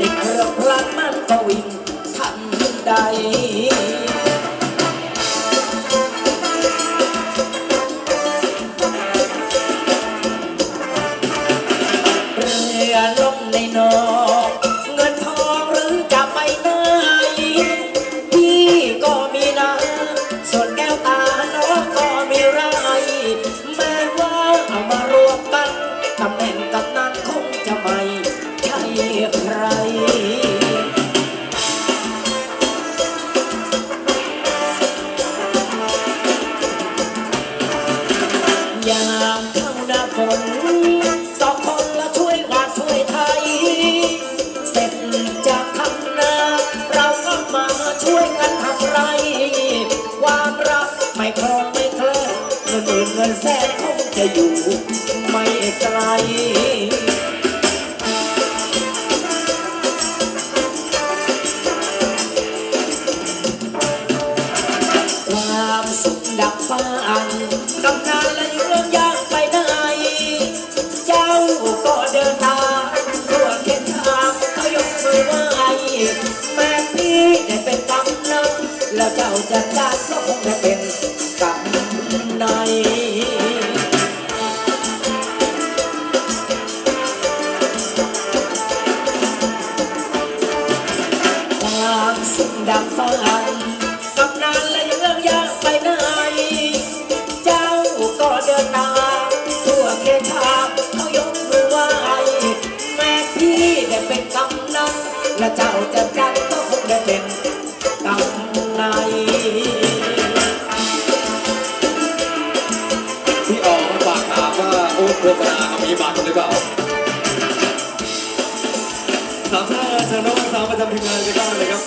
ติดเครื่องพลังมันก็วิ่งทันใดเรือล่มในนอกเงินทองหรือจะไปไหนี่ก็มีนะส่วนแก้วตาน้ก็มีไรแม้ว่ามารวมกันตำแห ยามเข้าหน้าฝนสองคนละช่วยวานช่วยไทย เสร็จจากทำนา เราก็มาช่วยกันทำไรความรักไม่ครองไม่เคลิเงินหมื่นเงินแสนคงจะอยู่ ไม่ไกลความสุขดับฟ้านกำนันและเรื่อง ก็เดินตามทั่วเข็นทางเขายกมือไหว้แม่พี่ได้เป็นกำนันแล้วเจ้าจัดการก็คงได้เป็นกำนายความสุขดับฝัน พี่ได้เป็นกำนันและเจ้าจะกันก็คงได้เป็นกำนายพี่ออกมาฝากถามว่าโอ๊ตโฆษณามีบัตรหรือเปล่าสามท่านเชิญน้องสาวประจำทีมงานกันบ้างเลยครับ